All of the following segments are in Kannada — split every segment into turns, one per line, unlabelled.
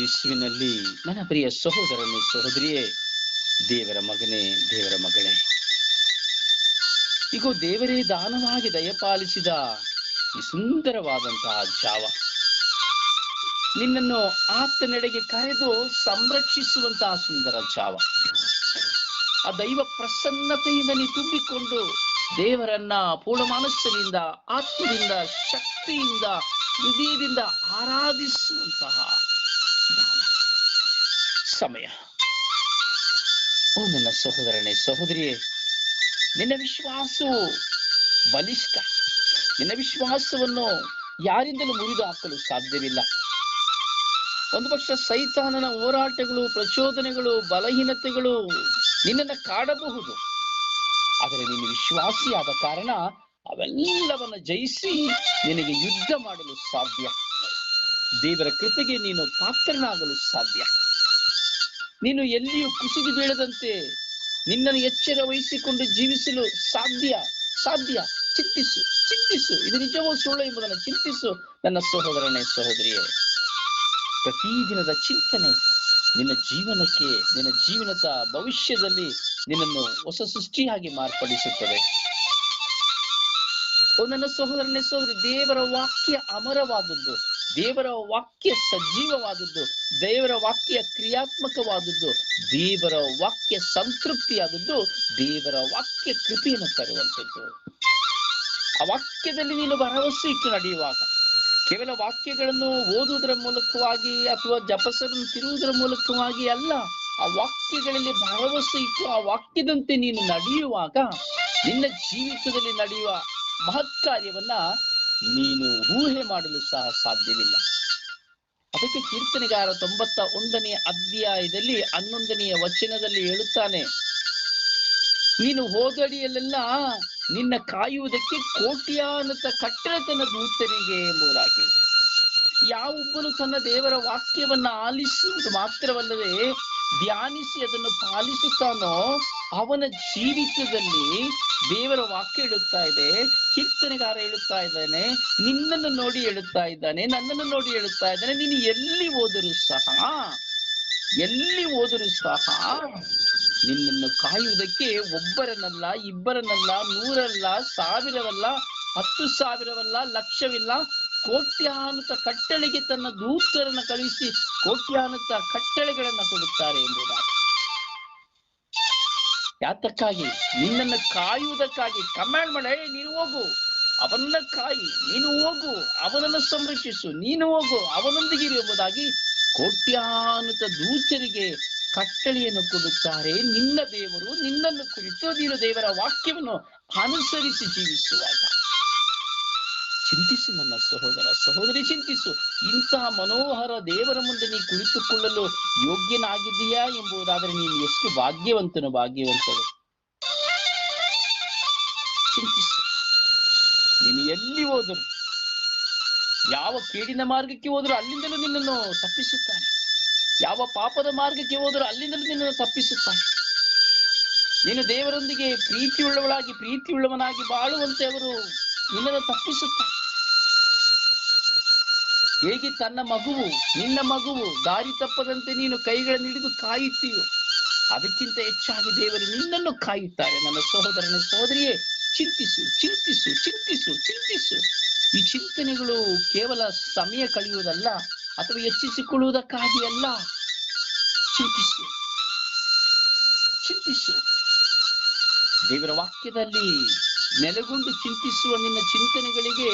ಯೇಸುವಿನಲ್ಲಿ ನನ್ನ ಪ್ರಿಯ ಸಹೋದರನು, ಸಹೋದರಿಯೇ, ದೇವರ ಮಗನೇ, ದೇವರ ಮಗಳೇ. ಈಗ ದೇವರೇ, ದಾನವಾಗಿ ದಯಪಾಲಿಸಿದ ಈ ಸುಂದರವಾದಂತಹ ಜಾವ. ನಿನ್ನನ್ನು ಆತನೆಡೆಗೆ ಕರೆದು ಸಂರಕ್ಷಿಸುವಂತಹ ಸುಂದರ ಜಾವ. ಆ ದೈವ ಪ್ರಸನ್ನತೆಯಿಂದ ನೀ ತುಂಬಿಕೊಂಡು ದೇವರನ್ನ ಪೂರ್ಣ ಮನಸ್ಸಿನಿಂದ, ಆತ್ಮದಿಂದ, ಶಕ್ತಿಯಿಂದ, ಹೃದಯದಿಂದ ಆರಾಧಿಸುವಂತಹ ಸಮಯ. ಓ ನನ್ನ ಸಹೋದರನೇ, ಸಹೋದರಿಯೇ, ನಿನ್ನ ವಿಶ್ವಾಸವು ಬಲಿಷ್ಠ. ನಿನ್ನ ವಿಶ್ವಾಸವನ್ನು ಯಾರಿಂದಲೂ ಮುರಿದು ಹಾಕಲು ಸಾಧ್ಯವಿಲ್ಲ. ಒಂದು ಪಕ್ಷ ಸೈತಾನನ ಹೋರಾಟಗಳು, ಪ್ರಚೋದನೆಗಳು, ಬಲಹೀನತೆಗಳು ನಿನ್ನನ್ನು ಕಾಡಬಹುದು. ಆದರೆ ನೀನು ವಿಶ್ವಾಸಿಯಾದ ಕಾರಣ ಅವೆಲ್ಲವನ್ನ ಜಯಿಸಿ ನಿನಗೆ ಯುದ್ಧ ಮಾಡಲು ಸಾಧ್ಯ. ದೇವರ ಕೃಪೆಗೆ ನೀನು ಪಾತ್ರನಾಗಲು ಸಾಧ್ಯ. ನೀನು ಎಲ್ಲಿಯೂ ಕುಸಿದು ಬೀಳದಂತೆ ನಿನ್ನನ್ನು ಎಚ್ಚರ ವಹಿಸಿಕೊಂಡು ಜೀವಿಸಲು ಸಾಧ್ಯ ಸಾಧ್ಯ. ಚಿಂತಿಸು ಚಿಂತಿಸು ಇದು ನಿಜವೂ ಸುಳ್ಳು ಎಂಬುದನ್ನು ಚಿಂತಿಸು, ನನ್ನ ಸಹೋದರನೇ, ಸಹೋದರಿಯೇ. ಪ್ರತಿದಿನದ ಚಿಂತನೆ ನಿನ್ನ ಜೀವನಕ್ಕೆ, ನಿನ್ನ ಜೀವನದ ಭವಿಷ್ಯದಲ್ಲಿ ನಿನ್ನನ್ನು ಹೊಸ ಸೃಷ್ಟಿಯಾಗಿ ಮಾರ್ಪಡಿಸುತ್ತದೆ. ನನ್ನ ಸಹೋದರನೇ, ಸಹೋದರಿ, ದೇವರ ವಾಕ್ಯ ಅಮರವಾದದ್ದು. ದೇವರ ವಾಕ್ಯ ಸಜೀವವಾದದ್ದು, ದೇವರ ವಾಕ್ಯ ಕ್ರಿಯಾತ್ಮಕವಾದದ್ದು, ದೇವರ ವಾಕ್ಯ ಸಂತೃಪ್ತಿಯಾದದ್ದು, ದೇವರ ವಾಕ್ಯ ಕೃಪೆಯನ್ನು ತರುವಂಥದ್ದು. ಆ ವಾಕ್ಯದಲ್ಲಿ ನೀನು ಭರವಸೆ ಇಟ್ಟು ನಡೆಯುವಾಗ, ಕೇವಲ ವಾಕ್ಯಗಳನ್ನು ಓದುವುದರ ಮೂಲಕವಾಗಿ ಅಥವಾ ಜಪಸರನ್ನು ತಿರುವುದರ ಮೂಲಕವಾಗಿ ಅಲ್ಲ, ಆ ವಾಕ್ಯಗಳಲ್ಲಿ ಭರವಸೆ ಇಟ್ಟು ಆ ವಾಕ್ಯದಂತೆ ನೀನು ನಡೆಯುವಾಗ, ನಿನ್ನ ಜೀವಿತದಲ್ಲಿ ನಡೆಯುವ ಮಹತ್ ಕಾರ್ಯವನ್ನ ನೀನು ಊಹೆ ಮಾಡಲು ಸಹ ಸಾಧ್ಯವಿಲ್ಲ. ಅದಕ್ಕೆ ಕೀರ್ತನೆಗಾರ ತೊಂಬತ್ತ ಒಂದನೆಯ ಅಧ್ಯಾಯದಲ್ಲಿ ಹನ್ನೊಂದನೆಯ ವಚನದಲ್ಲಿ ಹೇಳುತ್ತಾನೆ, ನೀನು ಹೋದಡಿಯಲ್ಲೆಲ್ಲ ನಿನ್ನ ಕಾಯುವುದಕ್ಕೆ ಕೋಟ್ಯಾನತ ಕಟ್ಟಡತನ ದೂತರಿಗೆ ಎಂಬುದಾಗಿ ಯಾವೊಬ್ಬನು ತನ್ನ ದೇವರ ವಾಕ್ಯವನ್ನ ಆಲಿಸುವುದು ಮಾತ್ರವಲ್ಲದೆ ಧ್ಯಾನಿಸಿ ಅದನ್ನು ಪಾಲಿಸುತ್ತಾನೋ ಅವನ ಜೀವಿತದಲ್ಲಿ ದೇವರ ವಾಕ್ಯ ಹೇಳುತ್ತಾ ಇದೆ, ಕೀರ್ತನೆಗಾರ ಹೇಳುತ್ತಾ ಇದ್ದಾನೆ, ನಿನ್ನನ್ನು ನೋಡಿ ಹೇಳುತ್ತಾ ಇದ್ದಾನೆ, ನನ್ನನ್ನು ನೋಡಿ ಹೇಳುತ್ತಾ ಇದ್ದಾನೆ, ನೀನು ಎಲ್ಲಿ ಹೋದರೂ ಸಹ, ಎಲ್ಲಿ ಹೋದರೂ ಸಹ ನಿನ್ನನ್ನು ಕಾಯುವುದಕ್ಕೆ ಒಬ್ಬರನ್ನಲ್ಲ, ಇಬ್ಬರನ್ನಲ್ಲ, ನೂರಲ್ಲ, ಸಾವಿರವಲ್ಲ, ಹತ್ತು ಸಾವಿರವಲ್ಲ, ಲಕ್ಷವಿಲ್ಲ ಕೋಟ್ಯಾನುತ ಕಟ್ಟಳೆಗೆ ತನ್ನ ದೂತರನ್ನು ಕಳುಹಿಸಿ ಕೋಟ್ಯಾನುತ ಕಟ್ಟಳೆಗಳನ್ನ ಕೊಡುತ್ತಾರೆ ಎಂಬುದಾಗಿ. ಯಾತಕ್ಕಾಗಿ? ನಿನ್ನನ್ನು ಕಾಯುವುದಕ್ಕಾಗಿ. ಕಮಾಂಡ್ ಮಾಡ ನೀನು ಹೋಗು. ಅವನ್ನ ಕಾಯಿ, ನೀನು ಹೋಗು. ಅವನನ್ನು ಸಂರಕ್ಷಿಸು, ನೀನು ಹೋಗು. ಅವನೊಂದಿಗೆ ಎಂಬುದಾಗಿ ಕೋಟ್ಯಾನುತ ದೂತರಿಗೆ ಕಟ್ಟಳೆಯನ್ನು ಕೊಡುತ್ತಾರೆ. ನಿನ್ನ ದೇವರು ನಿನ್ನನ್ನು ಕುರಿತು ನೀನು ದೇವರ ವಾಕ್ಯವನ್ನು ಅನುಸರಿಸಿ ಜೀವಿಸುವಾಗ. ಚಿಂತಿಸು ನನ್ನ ಸಹೋದರ. ಸಹೋದರಿ ಚಿಂತಿಸು. ಇಂತಹ ಮನೋಹರ ದೇವರ ಮುಂದೆ ನೀ ಕುಳಿತುಕೊಳ್ಳಲು ಯೋಗ್ಯನಾಗಿದ್ದೀಯಾ ಎಂಬುದಾದರೆ ನೀನು ಎಷ್ಟು ಭಾಗ್ಯವಂತನು, ಭಾಗ್ಯವಂತಳು. ಚಿಂತಿಸು. ನೀನು ಎಲ್ಲಿ ಹೋದರು, ಯಾವ ಕೇಡಿನ ಮಾರ್ಗಕ್ಕೆ ಹೋದರೂ ಅಲ್ಲಿಂದಲೂ ನಿನ್ನನ್ನು ತಪ್ಪಿಸುತ್ತಾನೆ. ಯಾವ ಪಾಪದ ಮಾರ್ಗಕ್ಕೆ ಹೋದರೂ ಅಲ್ಲಿಂದಲೂ ನಿನ್ನನ್ನು ತಪ್ಪಿಸುತ್ತಾನೆ. ನೀನು ದೇವರೊಂದಿಗೆ ಪ್ರೀತಿಯುಳ್ಳವಳಾಗಿ, ಪ್ರೀತಿಯುಳ್ಳವನಾಗಿ ಬಾಳುವಂತೆ ಅವರು ನಿನ್ನನ್ನು ತಪ್ಪಿಸುತ್ತಾರೆ. ಹೇಗೆ ತನ್ನ ಮಗುವು, ನಿನ್ನ ಮಗುವು ದಾರಿ ತಪ್ಪದಂತೆ ನೀನು ಕೈಗಳನ್ನು ಹಿಡಿದು ಕಾಯುತ್ತೀಯೋ, ಅದಕ್ಕಿಂತ ಹೆಚ್ಚಾಗಿ ದೇವರು ನಿನ್ನನ್ನು ಕಾಯುತ್ತಾರೆ. ನನ್ನ ಸಹೋದರನ ಸಹೋದರಿಯೇ, ಚಿಂತಿಸು ಚಿಂತಿಸು ಚಿಂತಿಸು ಚಿಂತಿಸು. ಈ ಚಿಂತನೆಗಳು ಕೇವಲ ಸಮಯ ಕಳೆಯುವುದಲ್ಲ, ಅಥವಾ ಹೆಚ್ಚಿಸಿಕೊಳ್ಳುವುದಕ್ಕಾಗಿ ಅಲ್ಲ. ಚಿಂತಿಸು ಚಿಂತಿಸು. ದೇವರ ವಾಕ್ಯದಲ್ಲಿ ನೆಲೆಗೊಂಡು ಚಿಂತಿಸುವ ನಿನ್ನ ಚಿಂತನೆಗಳಿಗೆ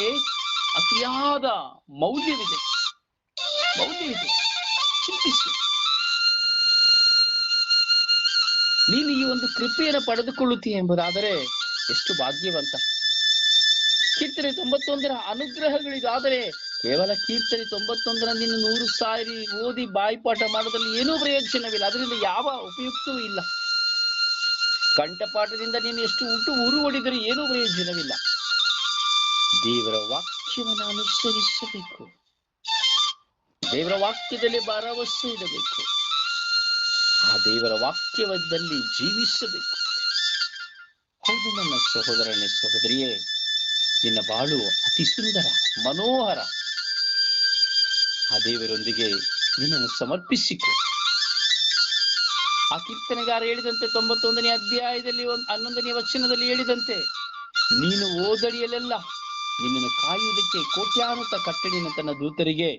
ಅತಿಯಾದ ಮೌಲ್ಯವಿದೆ. ಮೌಲ್ಯವಿದೆ. ಚಿಂತಿಸು. ನೀನು ಈ ಒಂದು ಕೃಪೆಯನ್ನು ಪಡೆದುಕೊಳ್ಳುತ್ತೀಯ ಎಂಬುದಾದರೆ ಎಷ್ಟು ಭಾಗ್ಯವಂತ. ಕೀರ್ತನೆ ತೊಂಬತ್ತೊಂದರ ಅನುಗ್ರಹಗಳಿಗಾದರೆ ಕೇವಲ ಕೀರ್ತನೆ ತೊಂಬತ್ತೊಂದರ ನೀನು ನೂರು ಸಾರಿ ಓದಿ ಬಾಯಿಪಾಠ ಮಾಡೋದ್ರಲ್ಲಿ ಏನೂ ಪ್ರಯೋಜನವಿಲ್ಲ. ಅದರಿಂದ ಯಾವ ಉಪಯುಕ್ತವೂ ಇಲ್ಲ. ಕಂಠಪಾಠದಿಂದ ನೀನು ಎಷ್ಟು ಉಂಟು ಉರು ಹೊಡಿದರೂ ಏನೂ ಪ್ರಯೋಜನವಿಲ್ಲ. ದೇವರ ವಾಕ್ಯವನ್ನು ಅನುಸರಿಸಬೇಕು. ದೇವರ ವಾಕ್ಯದಲ್ಲಿ ಭರವಸೆ ಇಡಬೇಕು. ಆ ದೇವರ ವಾಕ್ಯದಲ್ಲಿ ಜೀವಿಸಬೇಕು. ಹೌದು ನನ್ನ ಸಹೋದರನೇ ಸಹೋದರಿಯೇ, ನಿನ್ನ ಬಾಳು ಅತಿ ಸುಂದರ, ಮನೋಹರ. ಆ ದೇವರೊಂದಿಗೆ ನಿನ್ನನ್ನು ಸಮರ್ಪಿಸಿಕೊ. ಆ ಕೀರ್ತನೆಗಾರ ಹೇಳಿದಂತೆ ತೊಂಬತ್ತೊಂದನೇ ಅಧ್ಯಾಯದಲ್ಲಿ ಒಂದು ಹನ್ನೊಂದನೇ ವಚನದಲ್ಲಿ ಹೇಳಿದಂತೆ, ನೀನು ಓದಡಿಯಲೆಲ್ಲ ನಿನ್ನನ್ನು ಕಾಯುವುದಕ್ಕೆ ಕೋಟ್ಯಾನುತ ಕಟ್ಟಡಿನ ತನ್ನ ದೂತರಿಗೆ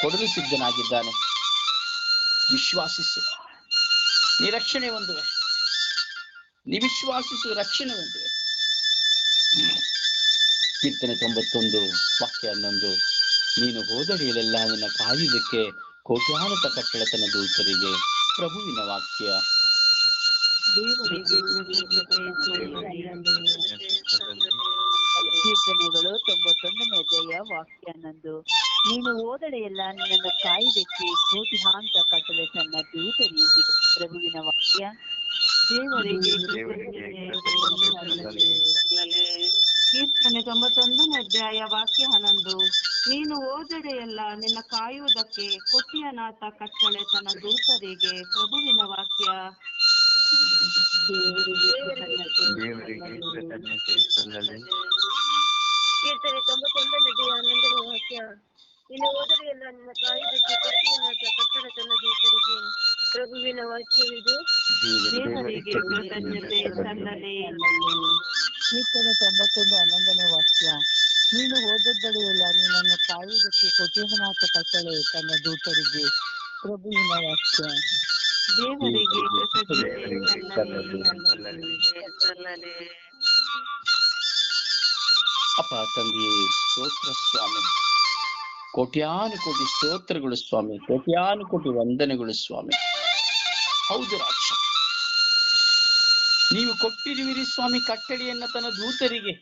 ಕೊಡಲು ಸಿದ್ಧನಾಗಿದ್ದಾನೆ ವಿಶ್ವಾಸಿಸು ನೀ ರಕ್ಷಣೆ ಹೊಂದುವೆ ನೀ ವಿಶ್ವಾಸಿಸು ರಕ್ಷಣೆ ಹೊಂದುವೆ ಕೀರ್ತನೆ ತೊಂಬತ್ತೊಂದು ವಾಕ್ಯ ಹನ್ನೊಂದು ನೀನು ಹೋದಡಿಯಲೆಲ್ಲ ನಿನ್ನ ಕಾಯುವುದಕ್ಕೆ ಕೋಟ್ಯಾನುತ ಕಟ್ಟಡ ತನ್ನ ದೂತರಿಗೆ ಪ್ರಭುವಿನ ವಾಕ್ಯ
ತೊಂಬತ್ತೊಂದನೇ ಅಧ್ಯಾಯ ವಾಕ್ಯ ನಂದು. ನೀನು ಓದಡೆಯಲ್ಲ ನಿನ್ನನ್ನು ಕೋಟಿ ಕೋಟಿಹಾಂತ ಕಟ್ಟಲೆ ತನ್ನ ದೂತರಿಗೆ ಪ್ರಭುವಿನ ವಾಕ್ಯ. ದೇವರಿಗೆ
ಕೀರ್ತನೆ ತೊಂಬತ್ತೊಂದನೇ ಅಧ್ಯಾಯ ವಾಕ್ಯ ಹನ್ನೊಂದು ನೀನು ಓದಡೆಯಲ್ಲ ನಿನ್ನ ಕಾಯುವುದಕ್ಕೆ ಕೊಟ್ಟಿಯನಾಥ ಕಟ್ಟಳೆ ತನ್ನ ದೂತರಿಗೆ ಪ್ರಭುವಿನ ವಾಕ್ಯ.
ಕೀರ್ತನೆ ತೊಂಬತ್ತೊಂದನೇ ಆನಂದ ಹನ್ನೊಂದನೇ ವಾಕ್ಯ ಇನ್ನು ಓದಡೆಯಲ್ಲ ನಿನ್ನ ಕಾಯುವುದಕ್ಕೆ ಕಟ್ಟಿಯನಾಥ ಕಟ್ಟಡ ತನ್ನ ದೂತರಿಗೆ ಪ್ರಭುವಿನ ವಾಕ್ಯವಿದು
ದೇವರಿಗೆ ಕೃತಜ್ಞತೆ ಸಲ್ಲಲಿ
ಕೀರ್ತನೆ ತೊಂಬತ್ತೊಂದು ಹನ್ನೊಂದನೇ ವಾಕ್ಯ. ನೀನು ಓದದ್ದಳೆಯಲ್ಲ ನಿನ್ನನ್ನು ಕಾಯುವುದಕ್ಕೆ ಕೊಟ್ಟಿಹನಾಥ ಕಟ್ಟಳೆ ತನ್ನ ದೂತರಿಗೆ. ಪ್ರಭುವಿನ ವಾಕ್ಯ.
ದೇವರಿಗೆ ಕೃತಜ್ಞತೆ
ಅಪ್ಪ ತಂದೆಯೇ ಸ್ತೋತ್ರ ಸ್ವಾಮಿ ಕೋಟ್ಯಾನು ಕೋಟಿ ಸ್ತೋತ್ರಗಳು ಸ್ವಾಮಿ ಕೋಟ್ಯಾನು ಕೋಟಿ ವಂದನೆಗಳು ಸ್ವಾಮಿ. ಹೌದು ರಾಕ್ಷ. ನೀವು ಕೊಟ್ಟಿರುವಿರಿ ಸ್ವಾಮಿ ಕಟ್ಟಡಿಯನ್ನ ತನ್ನ ದೂತರಿಗೆ.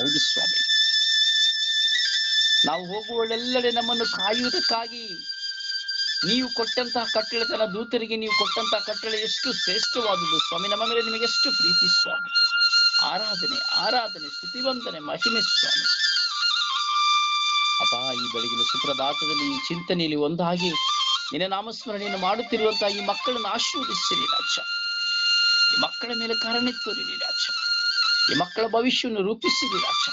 ಹೌದು ಸ್ವಾಮಿ. ನಾವು ಹೋಗುವಳೆಲ್ಲೆಡೆ ನಮ್ಮನ್ನು ಕಾಯುವುದಕ್ಕಾಗಿ ನೀವು ಕೊಟ್ಟಂತಹ ಕಟ್ಟಳೆ ತನ್ನ ದೂತರಿಗೆ ನೀವು ಕೊಟ್ಟಂತಹ ಕಟ್ಟಳೆ ಎಷ್ಟು ಶ್ರೇಷ್ಠವಾದುದು ಸ್ವಾಮಿ. ನಮ್ಮ ಮೇಲೆ ನಿಮಗೆ ಎಷ್ಟು ಪ್ರೀತಿ ಸ್ವಾಮಿ. ಆರಾಧನೆ ಆರಾಧನೆ, ಸ್ತುತಿವಂದನೆ, ಮಹಿಮೆ ಸ್ವಾಮಿ. ಅಪ್ಪ, ಈ ಬೆಳಗಿನ ಸುಪ್ರಭಾತದಲ್ಲಿ ಈ ಚಿಂತನೆಯಲ್ಲಿ ಒಂದಾಗಿ ನಿನ್ನ ನಾಮಸ್ಮರಣೆಯನ್ನು ಮಾಡುತ್ತಿರುವಂತಹ ಈ ಮಕ್ಕಳನ್ನು ಆಶೀರ್ವದಿಸಿರಿ, ರಾಜ. ಈ ಮಕ್ಕಳ ಮೇಲೆ ಕರುಣೆತ್ತೋರಿರಿ ರಾಜ. ಈ ಮಕ್ಕಳ ಭವಿಷ್ಯವನ್ನು ರೂಪಿಸಿರಿ, ರಾಜ.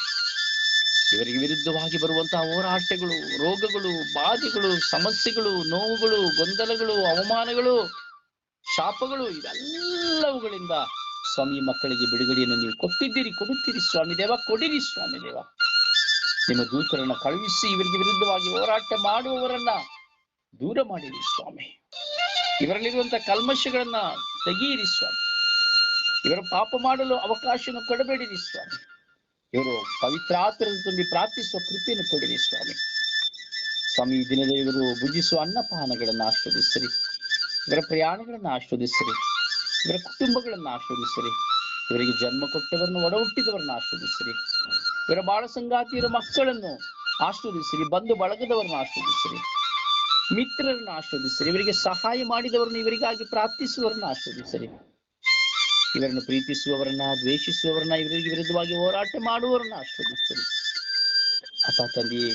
ಇವರಿಗೆ ವಿರುದ್ಧವಾಗಿ ಬರುವಂತಹ ಹೋರಾಟಗಳು, ರೋಗಗಳು, ಬಾಧೆಗಳು, ಸಮಸ್ಯೆಗಳು, ನೋವುಗಳು, ಗೊಂದಲಗಳು, ಅವಮಾನಗಳು, ಶಾಪಗಳು, ಇವೆಲ್ಲವುಗಳಿಂದ ಸ್ವಾಮಿ ಮಕ್ಕಳಿಗೆ ಬಿಡುಗಡೆಯನ್ನು ನೀವು ಕೊಟ್ಟಿದ್ದೀರಿ, ಕೊಡುತ್ತೀರಿ ಸ್ವಾಮಿ ದೇವ, ಕೊಡಿರಿ ಸ್ವಾಮಿ ದೇವ. ನಿಮ್ಮ ದೂತರನ್ನ ಕಳುಹಿಸಿ ಇವರಿಗೆ ವಿರುದ್ಧವಾಗಿ ಹೋರಾಟ ಮಾಡುವವರನ್ನ ದೂರ ಮಾಡಿರಿ ಸ್ವಾಮಿ. ಇವರಲ್ಲಿರುವಂತಹ ಕಲ್ಮಶಗಳನ್ನ ತೆಗೆಯಿರಿ ಸ್ವಾಮಿ. ಇವರ ಪಾಪ ಮಾಡಲು ಅವಕಾಶವನ್ನು ಕೊಡಬೇಡಿರಿ ಸ್ವಾಮಿ. ಇವರು ಪವಿತ್ರಾತ್ರದ ತುಂಬಿ ಪ್ರಾರ್ಥಿಸುವ ಕೃತಿಯನ್ನು ಕೊಡಿರಿ ಸ್ವಾಮಿ. ಸ್ವಾಮಿ, ಈ ದಿನದ ಇವರು ಭುಜಿಸುವ ಅನ್ನಪಾನಗಳನ್ನು ಆಸ್ವಾದಿಸಿರಿ ಇವರ ಪ್ರಯಾಣಗಳನ್ನು ಆಸ್ವಾದಿಸಿರಿ ಇವರ ಕುಟುಂಬಗಳನ್ನು ಆಸ್ವಾದಿಸಿರಿ ಇವರಿಗೆ ಜನ್ಮ ಕೊಟ್ಟವರನ್ನು ಒಡ ಹುಟ್ಟಿದವರನ್ನು ಆಸ್ವಾದಿಸಿರಿ ಇವರ ಬಾಳ ಸಂಗಾತಿಯರ ಮಕ್ಕಳನ್ನು ಆಸ್ವಾದಿಸಿರಿ ಬಂಧು ಬಳಗದವರನ್ನು ಆಸ್ವಾದಿಸಿರಿ ಮಿತ್ರರನ್ನು ಆಸ್ವಾದಿಸಿರಿ ಇವರಿಗೆ ಸಹಾಯ ಮಾಡಿದವರನ್ನು ಇವರಿಗಾಗಿ ಪ್ರಾರ್ಥಿಸುವವರನ್ನು ಆಸ್ವಾದಿಸಿರಿ ಇವರನ್ನು ಪ್ರೀತಿಸುವವರನ್ನ, ದ್ವೇಷಿಸುವವರನ್ನ, ಇವರಿಗೆ ವಿರುದ್ಧವಾಗಿ ಹೋರಾಟ ಮಾಡುವವರನ್ನ ಆಸ್ವಾದಿಸಿರಿ ಅಪ್ಪ, ತಂದೆಯೇ,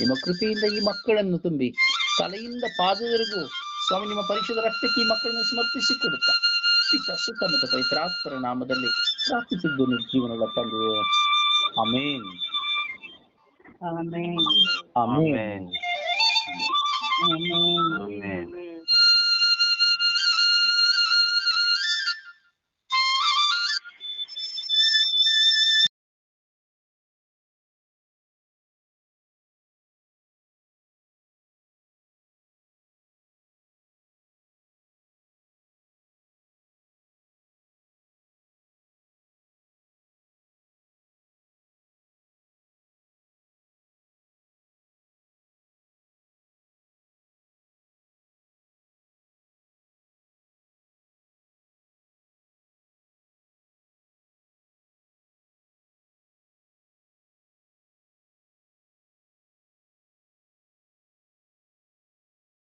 ನಿಮ್ಮ ಕೃಪೆಯಿಂದ ಈ ಮಕ್ಕಳನ್ನು ತುಂಬಿ ತಲೆಯಿಂದ ಪಾದದವರೆಗೂ ಸ್ವಾಮಿ, ನಿಮ್ಮ ಪರಿಶುದ್ಧ ರಕ್ತಕ್ಕೆ ಈ ಮಕ್ಕಳನ್ನು ಸಮರ್ಪಿಸಿ ಕೊಡುತ್ತಾ ಪಿತ ಸುತ್ತ ಮತ್ತು ಪವಿತ್ರಾತ್ಮರ ನಾಮದಲ್ಲಿ ಪ್ರಾರ್ಥಿಸಿದ್ದು ನಿರ್ಜೀವನದ ತಂದೆಯೇ amen
amen
amen
amen
Amen.